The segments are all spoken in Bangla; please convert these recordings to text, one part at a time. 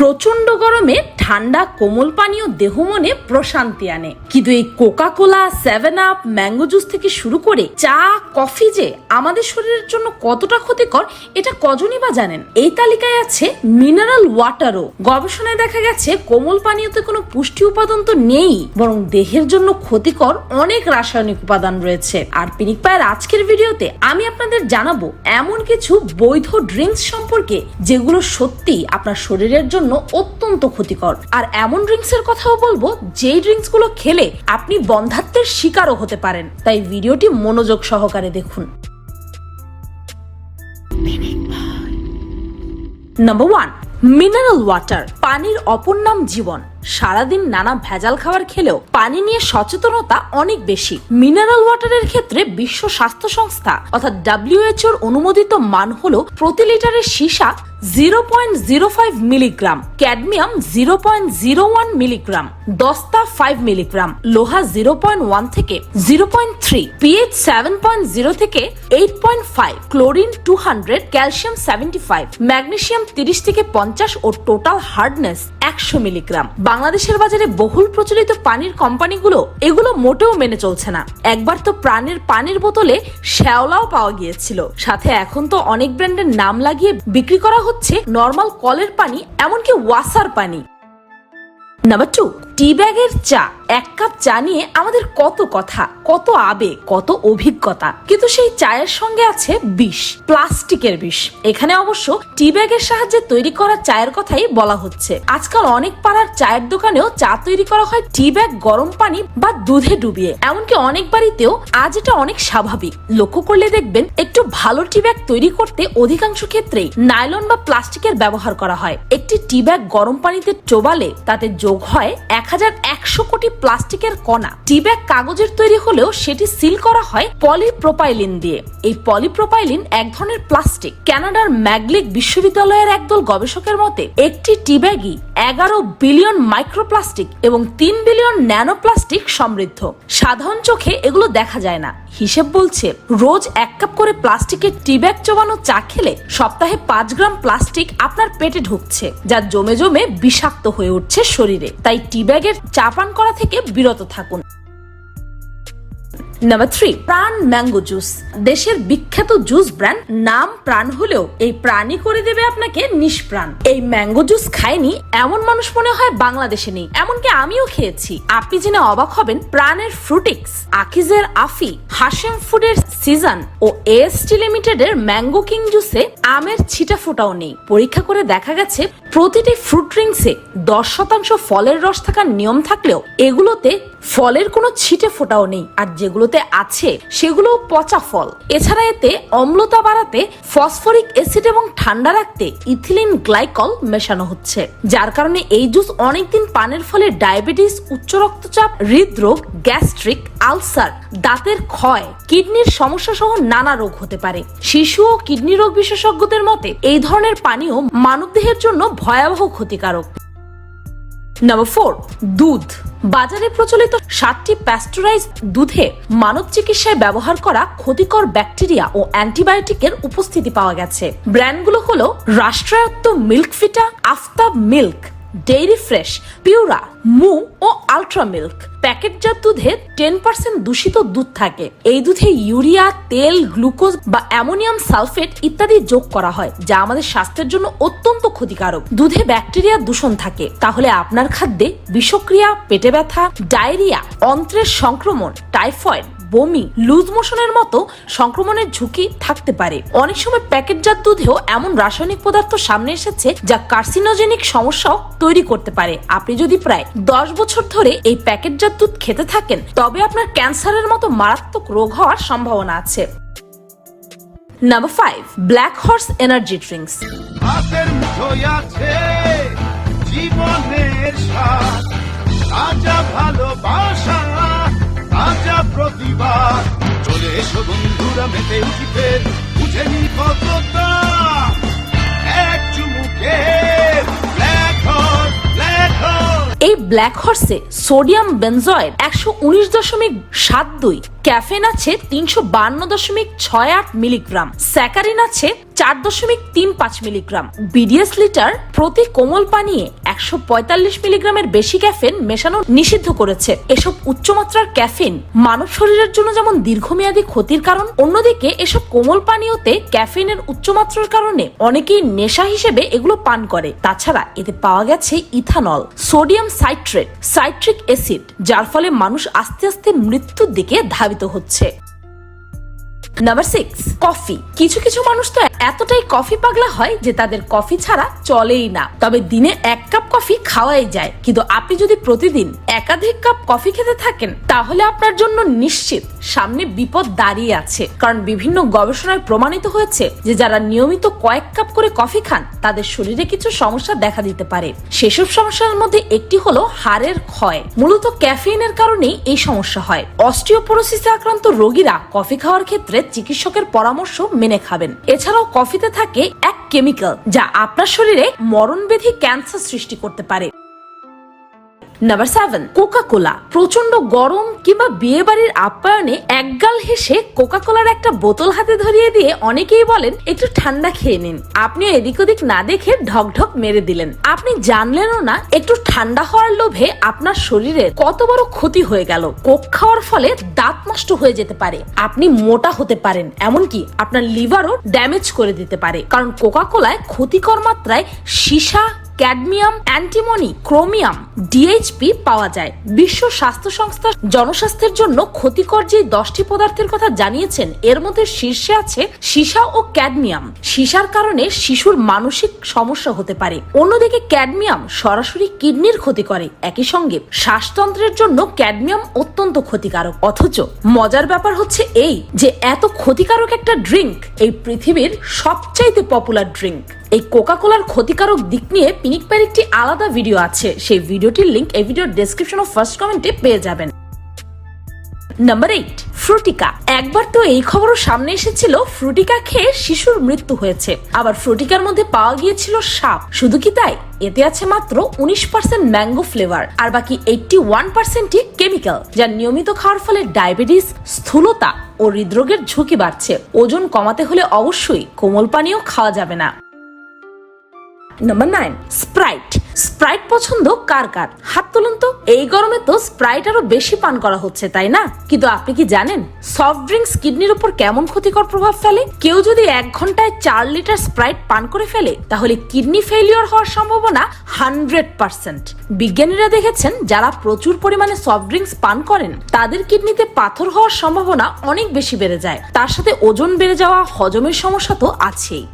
প্রচণ্ড গরমে ঠান্ডা, কোমল পানীয় দেহ মনে প্রশান্তি আনে। কিন্তু এই Coca Cola Seven Up mango juice থেকে শুরু করে চা, কফি যে আমাদের শরীরের জন্য কতটা ক্ষতিকর, এটা কজনই বা জানেন? এই তালিকায় আছে মিনারেল ওয়াটারও গবেষণায় দেখা গেছে, কোমল পানীয়তে কোনো পুষ্টি উপাদান তো নেই, বরং দেহের জন্য ক্ষতিকর অনেক রাসায়নিক উপাদান রয়েছে। আর পিনিক পায়ের আজকের ভিডিওতে আমি আপনাদের জানাব এমন কিছু বৈধ ড্রিঙ্কস সম্পর্কে, যেগুলো সত্যি আপনার শরীরের জন্য অত্যন্ত ক্ষতিকর। আর এমন ড্রিঙ্কস এর কথাও বলব, যেই ড্রিঙ্কসগুলো খেলে আপনি বন্ধাত্মের শিকারও হতে পারেন। তাই ভিডিওটি মনোযোগ সহকারে দেখুন। নাম্বার ওয়ান মিনারেল ওয়াটার পানির অপর নাম জীবন। সারাদিন নানা ভেজাল খাবার খেলেও পানি নিয়ে সচেতনতা অনেক বেশি। মিনারেল ওয়াটারের ক্ষেত্রে বিশ্ব স্বাস্থ্য সংস্থা, অর্থাৎ ডাব্লিউএইচওর অনুমোদিত মান হল প্রতি লিটারের সীসা zero point zero five milligram, cadmium zero point zero one milligram, দস্তা ফাইভ মিলিগ্রাম, লোহা জিরো পয়েন্ট ওয়ান থেকে zero point three, pH seven point zero থেকে eight point five, chlorine two hundred, calcium seventy five, magnesium তিরিশ থেকে পঞ্চাশ ও টোটাল হার্ডনেস একশো মিলিগ্রাম। বাংলাদেশের বাজারে বহুল প্রচলিত পানির কোম্পানিগুলো এগুলো মোটেও মেনে চলছে না। একবার তো প্রাণের পানির বোতলে শ্যাওলাও পাওয়া গিয়েছিল। সাথে এখন তো অনেক ব্র্যান্ডের নাম লাগিয়ে বিক্রি করা হচ্ছে নর্মাল কলের পানি, এমনকি ওয়াসার পানি। নাম্বার টু টি ব্যাগের চা, এক কাপ চা নিয়ে আমাদের কত কথা, কত আবেগ, কত অভিজ্ঞতা। কিন্তু সেই চায়ের সঙ্গে আছে বিষ, প্লাস্টিকের বিষ। এখানে অবশ্য টি ব্যাগের সাহায্যে তৈরি করা চায়ের কথাই বলা হচ্ছে। আজকাল অনেক পাড়ার চায়ের দোকানেও চা তৈরি করা হয় টি ব্যাগ গরম পানি বা দুধে ডুবিয়ে। এমনকি অনেক বাড়িতেও আজ এটা অনেক স্বাভাবিক। লক্ষ্য করলে দেখবেন, একটু ভালো টি ব্যাগ তৈরি করতে অধিকাংশ ক্ষেত্রেই নাইলন বা প্লাস্টিকের ব্যবহার করা হয়। একটি টি ব্যাগ গরম পানিতে চোবালে তাতে যোগ হয় এক হাজার একশো কোটি প্লাস্টিকের কণা। টি ব্যাগ কাগজের তৈরি হলেও সেটি সিল করা হয় পলিপ্রোপাইলিন দিয়ে। এই পলিপ্রোপাইলিন এক ধরনের প্লাস্টিক। কানাডার ম্যাগলিক বিশ্ববিদ্যালয়ের একদল গবেষকের মতে, একটি টি ব্যাগই এগারো বিলিয়ন মাইক্রোপ্লাস্টিক এবং তিন বিলিয়ন ন্যানোপ্লাস্টিক সমৃদ্ধ। সাধারণ চোখে এগুলো দেখা যায় না। হিসেব বলছে, রোজ এক কাপ করে প্লাস্টিকের টি ব্যাগ চবানো চা খেলে সপ্তাহে পাঁচ গ্রাম প্লাস্টিক আপনার পেটে ঢুকছে, যা জমে জমে বিষাক্ত হয়ে উঠছে শরীরে। তাই টি ব্যাগের চা পান করা থেকে বিরত থাকুন। Number three Pran mango juice দেশের বিখ্যাত জুস ব্র্যান্ড নাম প্রাণ হলেও এই প্রাণী করে দেবে আপনাকে নিষ্প্রাণ। এই ম্যাঙ্গো জুস খায়নি, এমন মানুষ মনে হয় বাংলাদেশে নেই। এমনকি আমিও খেয়েছি। আপনি জেনে অবাক হবেন, প্রাণের ফ্রুটিক্স আকিজের আফি হাসেম ফুডের সিজন ও এএসটি লিমিটেডের ম্যাঙ্গো কিং জুসে আমের ছিটা ফোটাও নেই। পরীক্ষা করে দেখা গেছে, প্রতিটি ফ্রুট ড্রিঙ্কসে দশ শতাংশ ফলের রস থাকার নিয়ম থাকলেও এগুলোতে ফলের কোনো ছিটে ফোটাও নেই, আর যেগুলোতে আছে সেগুলো পচা ফল। এছাড়া এতে অম্লতা বাড়াতে ফসফরিক অ্যাসিড এবং ঠান্ডা রাখতে ইথিলিন গ্লাইকল মেশানো হচ্ছে। যার কারণে এই জুস অনেকদিন পানের ফলে ডায়াবেটিস, উচ্চ রক্তচাপ, হৃদরোগ, গ্যাস্ট্রিক, আলসার, দাঁতের ক্ষয়, কিডনির সমস্যা সহ নানা রোগ হতে পারে। শিশু ও কিডনি রোগ বিশেষজ্ঞদের মতে, এই ধরনের পানীয় মানবদেহের জন্য ভয়াবহ ক্ষতিকারক। নাম্বার ফোর, দুধ। বাজারে প্রচলিত সাতটি প্যাস্টোরাইজ দুধে মানব চিকিৎসায় ব্যবহার করা ক্ষতিকর ব্যাকটেরিয়া ও অ্যান্টিবায়োটিকের উপস্থিতি পাওয়া গেছে। ব্র্যান্ডগুলো হলো রাষ্ট্রায়ত্ত milk Vita Aftab milk dairy fresh Pura মু ও আলট্রা মিল্ক প্যাকেটজাত দুধে টেন পার্সেন্ট দূষিত দুধ থাকে। এই দুধে ইউরিয়া, তেল, গ্লুকোজ বা অ্যামোনিয়াম সালফেট ইত্যাদি যোগ করা হয়, যা আমাদের স্বাস্থ্যের জন্য অত্যন্ত ক্ষতিকারক। দুধে ব্যাকটেরিয়া দূষণ থাকে। তাহলে আপনার খাদ্যে বিষক্রিয়া, পেটে ব্যথা, ডায়রিয়া, অন্ত্রের সংক্রমণ, টাইফয়েড বমি লুজ মোশনের মতো সংক্রমণের ঝুঁকি থাকতে পারে। অনেক সময় প্যাকেটজাত দুধেও এমন রাসায়নিক পদার্থ সামনে এসেছে যা কার্সিনোজেনিক সমস্যাও তৈরি করতে পারে। আপনি যদি প্রায় দশ বছর ধরে এই প্যাকেটজাত দুধ খেতে থাকেন, তবে আপনার ক্যান্সারের মতো মারাত্মক রোগ হওয়ার সম্ভাবনা আছে। Number five Black Horse energy drinks জীবনের ভালোবাসা তাজা চলে এসো বন্ধুরা, মেতে বুঝে নি কতটা। এক চুমুকে এই ব্ল্যাক হর্সে সোডিয়াম বেনজয়েড একশো উনিশ দশমিক সাত দুই ক্যাফেন আছে তিনশো বান্ন দশমিক ছয় আট মিলিগ্রাম স্যাকারিন আছে চার দশমিক তিন পাঁচ মিলিগ্রাম। বিডিএস লিটার প্রতি কোমল পানীয়ে একশো পঁয়তাল্লিশ মিলিগ্রামের বেশি ক্যাফেন মেশানো নিষিদ্ধ করেছে। এসব উচ্চমাত্রার ক্যাফেন মানব শরীরের জন্য যেমন দীর্ঘমেয়াদী ক্ষতির কারণ, অন্যদিকে এসব কোমল পানীয়তে ক্যাফিনের উচ্চমাত্রার কারণে অনেকেই নেশা হিসেবে এগুলো পান করে। তাছাড়া এতে পাওয়া গেছে ethanol, sodium citrate, citric acid, যার ফলে মানুষ আস্তে আস্তে মৃত্যুর দিকে ধাবিত হচ্ছে। নাম্বার সিক্স কফি কিছু কিছু মানুষ তো এতটাই কফি পাগলা হয় যে তাদের কফি ছাড়া চলেই না। তবে দিনে এক কাপ কফি খাওয়াই যায়। কিন্তু আপনি যদি প্রতিদিন একাধিক কাপ কফি খেতে থাকেন, তাহলে আপনার জন্য নিশ্চিত। সামনে বিপদ দাঁড়িয়ে আছে। কারণ বিভিন্ন গবেষণায় প্রমাণিত হয়েছে যে যারা নিয়মিত কয়েক কাপ করে কফি খান, তাদের শরীরে কিছু সমস্যা দেখা দিতে পারে। সেসব সমস্যার মধ্যে একটি হলো হাড়ের ক্ষয়। মূলত ক্যাফেইনের কারণেই এই সমস্যা হয়। অস্টিওপোরোসিসে আক্রান্ত রোগীরা কফি খাওয়ার ক্ষেত্রে চিকিৎসকের পরামর্শ মেনে খাবেন। এছাড়াও কফিতে থাকে এক কেমিক্যাল যা আপনার শরীরে মরণবেধি ক্যান্সার সৃষ্টি করতে পারে। নাম্বার সেভেন কোকা কোলা প্রচণ্ড গরম কিংবা বিয়ে বাড়ির আপ্যায়নে একগাল হেসে কোকা কোলার একটা বোতল হাতে ধরিয়ে দিয়ে অনেকেই বলেন, একটু ঠান্ডা খেয়ে নিন। আপনিও এদিক ওদিক না দেখে ঢক ঢক মেরে দিলেন। আপনি জানলেনও না, একটু ঠান্ডা হওয়ার লোভে আপনার শরীরে কত বড় ক্ষতি হয়ে গেল। কোক খাওয়ার ফলে দাঁত নষ্ট হয়ে যেতে পারে। আপনি মোটা হতে পারেন, এমনকি আপনার লিভারও ড্যামেজ করে দিতে পারে। কারণ কোকা কোলায় ক্ষতিকর মাত্রায় সীসা ক্যাডমিয়াম, অ্যান্টিমনি, ক্রোমিয়াম, ডিএইচপি পাওয়া যায়। বিশ্ব স্বাস্থ্য সংস্থা জনস্বাস্থ্যের জন্য ক্ষতিকর যে দশটি পদার্থের কথা জানিয়েছেন, এর মধ্যে শীর্ষে আছে সীসা ও ক্যাডমিয়াম। সীসার কারণে শিশুর মানসিক সমস্যা হতে পারে। অন্যদিকে ক্যাডমিয়াম সরাসরি কিডনির ক্ষতি করে। একই সঙ্গে শ্বাসতন্ত্রের জন্য ক্যাডমিয়াম অত্যন্ত ক্ষতিকারক। অথচ মজার ব্যাপার হচ্ছে এই যে, এত ক্ষতিকারক একটা ড্রিঙ্ক এই পৃথিবীর সবচাইতে পপুলার ড্রিঙ্ক। এই কোকা কোলার ক্ষতিকারক দিক নিয়ে পিনিক প্যার একটি আলাদা ভিডিও আছে। সেই ভিডিওটির লিঙ্ক এই ভিডিওর ডেসক্রিপশন ও ফার্স্ট কমেন্টে পেয়ে যাবেন। নাম্বার এইট ফ্রুটিকা একবার তো এই খবরও সামনে এসেছিল ফ্রুটিকা খেয়ে শিশুর মৃত্যু হয়েছে। আবার ফ্রুটিকার মধ্যে পাওয়া গিয়েছিল সাপ। শুধু কি তাই? এতে আছে মাত্র উনিশ পার্সেন্ট ম্যাঙ্গো ফ্লেভার আর বাকি এইটটি ওয়ান পার্সেন্টই কেমিক্যাল যা নিয়মিত খাওয়ার ফলে ডায়াবেটিস স্থূলতা ও হৃদরোগের ঝুঁকি বাড়ছে। ওজন কমাতে হলে অবশ্যই কোমল পানীয় খাওয়া যাবে না। নাম্বার নাইন স্প্রাইট স্প্রাইট পছন্দ কার কার? হাত তুলুন তো, এই গরমে তো স্প্রাইট আরও বেশি পান করা হচ্ছে, তাই না? কিন্তু আপনি কি জানেন সফট ড্রিঙ্কস কিডনির উপর কেমন ক্ষতিকর প্রভাব ফেলে? কেউ যদি এক ঘন্টায় চার লিটার স্প্রাইট পান করে ফেলে, তাহলে কিডনি ফেলিওর হওয়ার সম্ভাবনা হান্ড্রেড পার্সেন্ট বিজ্ঞানীরা দেখেছেন, যারা প্রচুর পরিমাণে সফট ড্রিঙ্কস পান করেন, তাদের কিডনিতে পাথর হওয়ার সম্ভাবনা অনেক বেশি বেড়ে যায়। তার সাথে ওজন বেড়ে যাওয়া হজমের সমস্যা তো আছেই।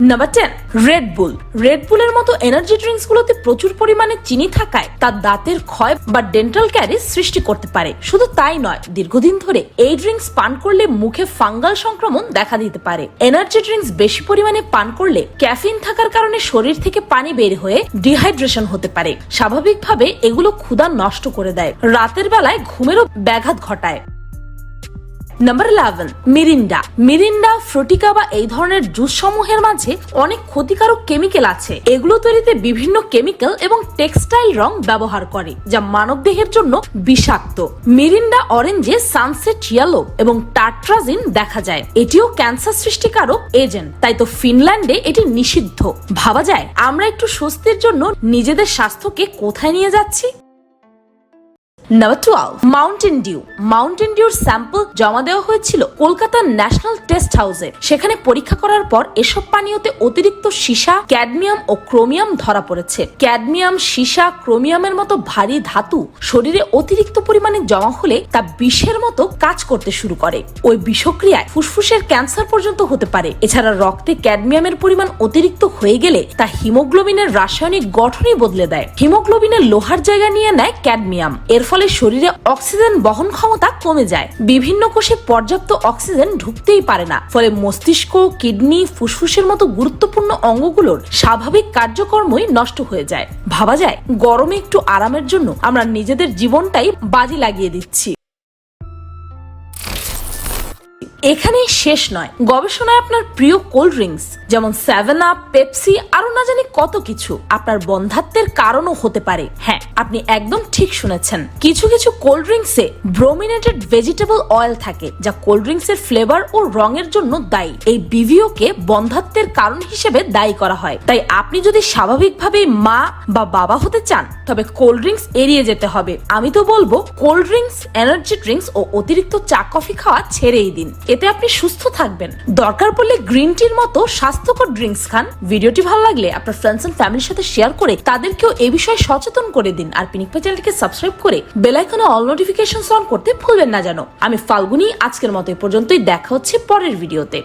Number ten Red Bull Red বুলের মতো এনার্জি ড্রিঙ্কস গুলোতে প্রচুর পরিমাণে চিনি থাকায় তার দাঁতের ক্ষয় বা ডেন্টাল ক্যারিজ সৃষ্টি করতে পারে। শুধু তাই নয়, দীর্ঘদিন ধরে এই ড্রিঙ্কস পান করলে মুখে ফাঙ্গাল সংক্রমণ দেখা দিতে পারে। এনার্জি ড্রিঙ্কস বেশি পরিমাণে পান করলে ক্যাফিন থাকার কারণে শরীর থেকে পানি বের হয়ে ডিহাইড্রেশন হতে পারে। স্বাভাবিকভাবে এগুলো ক্ষুধা নষ্ট করে দেয়। রাতের বেলায় ঘুমেরও ব্যাঘাত ঘটায়। Number eleven Mirinda Mirinda Frutika বা এই ধরনের জুস সমূহের মাঝে অনেক ক্ষতিকারক কেমিক্যাল আছে। এগুলো তৈরিতে বিভিন্ন কেমিক্যাল এবং টেক্সটাইল রং ব্যবহার করে, যা মানব দেহের জন্য বিষাক্ত। মিরিন্ডা অরেঞ্জে সানসেট ইয়েলো এবং টাট্রাজিন দেখা যায়। এটিও ক্যান্সার সৃষ্টিকারক এজেন্ট তাই তো ফিনল্যান্ডে এটি নিষিদ্ধ। ভাবা যায়, আমরা একটু স্বস্তির জন্য নিজেদের স্বাস্থ্যকে কোথায় নিয়ে যাচ্ছি? Number twelve Mountain Dew Mountain ডিউর sample জমা দেওয়া হয়েছিল কলকাতার ন্যাশনাল টেস্ট হাউসে সেখানে পরীক্ষা করার পর এসব পানীয়তে অতিরিক্ত সীসা, ক্যাডমিয়াম ও ক্রোমিয়াম ধরা পড়েছে। ক্যাডমিয়াম, সীসা, ক্রোমিয়ামের মতো ভারী ধাতু শরীরে অতিরিক্ত পরিমাণে জমা হলে তা বিষের মতো কাজ করতে শুরু করে। ওই বিষক্রিয়ায় ফুসফুসের ক্যান্সার পর্যন্ত হতে পারে। এছাড়া রক্তে ক্যাডমিয়ামের পরিমাণ অতিরিক্ত হয়ে গেলে তা হিমোগ্লোবিনের রাসায়নিক গঠনই বদলে দেয়। হিমোগ্লোবিনের লোহার জায়গা নিয়ে নেয় ক্যাডমিয়াম। এর ফলে শরীরে অক্সিজেন বহন ক্ষমতা কমে যায়। বিভিন্ন কোষে পর্যাপ্ত অক্সিজেন ঢুকতেই পারে না। ফলে মস্তিষ্ক, কিডনি, ফুসফুসের মতো গুরুত্বপূর্ণ অঙ্গগুলোর স্বাভাবিক কার্যকর্মই নষ্ট হয়ে যায়। ভাবা যায়, গরমে একটু আরামের জন্য আমরা নিজেদের জীবনটাই বাজি লাগিয়ে দিচ্ছি। এখানেই শেষ নয়। গবেষণায় আপনার প্রিয় কোল্ড ড্রিঙ্কস, যেমন সেভেন আপ, পেপসি আরও না জানি কত কিছু আপনার বন্ধাত্বের কারণও হতে পারে। হ্যাঁ আপনি একদম ঠিক শুনেছেন। কিছু কিছু কোল্ড ড্রিঙ্কসে ব্রোমিনেটেড ভেজিটেবল অয়েল থাকে, যা কোল্ড ড্রিঙ্কস এর ফ্লেভার ও রঙের জন্য দায়ী। এই বিভিও কে বন্ধাত্বের কারণ হিসেবে দায়ী করা হয়। তাই আপনি যদি স্বাভাবিকভাবে মা বা বাবা হতে চান, তবে কোল্ড ড্রিঙ্কস এড়িয়ে যেতে হবে। আমি তো বলব কোল্ড ড্রিঙ্কস এনার্জি ড্রিঙ্কস ও অতিরিক্ত চা, কফি খাওয়া ছেড়েই দিন। এতে আপনি সুস্থ থাকবেন। দরকার পড়লে গ্রিন টির মতো স্বাস্থ্যকর ড্রিঙ্কস খান। ভিডিওটি ভালো লাগলে আপনার ফ্রেন্ডস এন্ড ফ্যামিলির সাথে শেয়ার করে তাদেরকেও এ বিষয়ে সচেতন করে দিন। আর পিনিক চ্যানেলটিকে সাবস্ক্রাইব করে বেলাইকনে অল নোটিফিকেশন অন করতে ভুলবেন না জানো আমি ফাল্গুনি, আজকের মতো পর্যন্তই। দেখা হচ্ছে পরের ভিডিওতে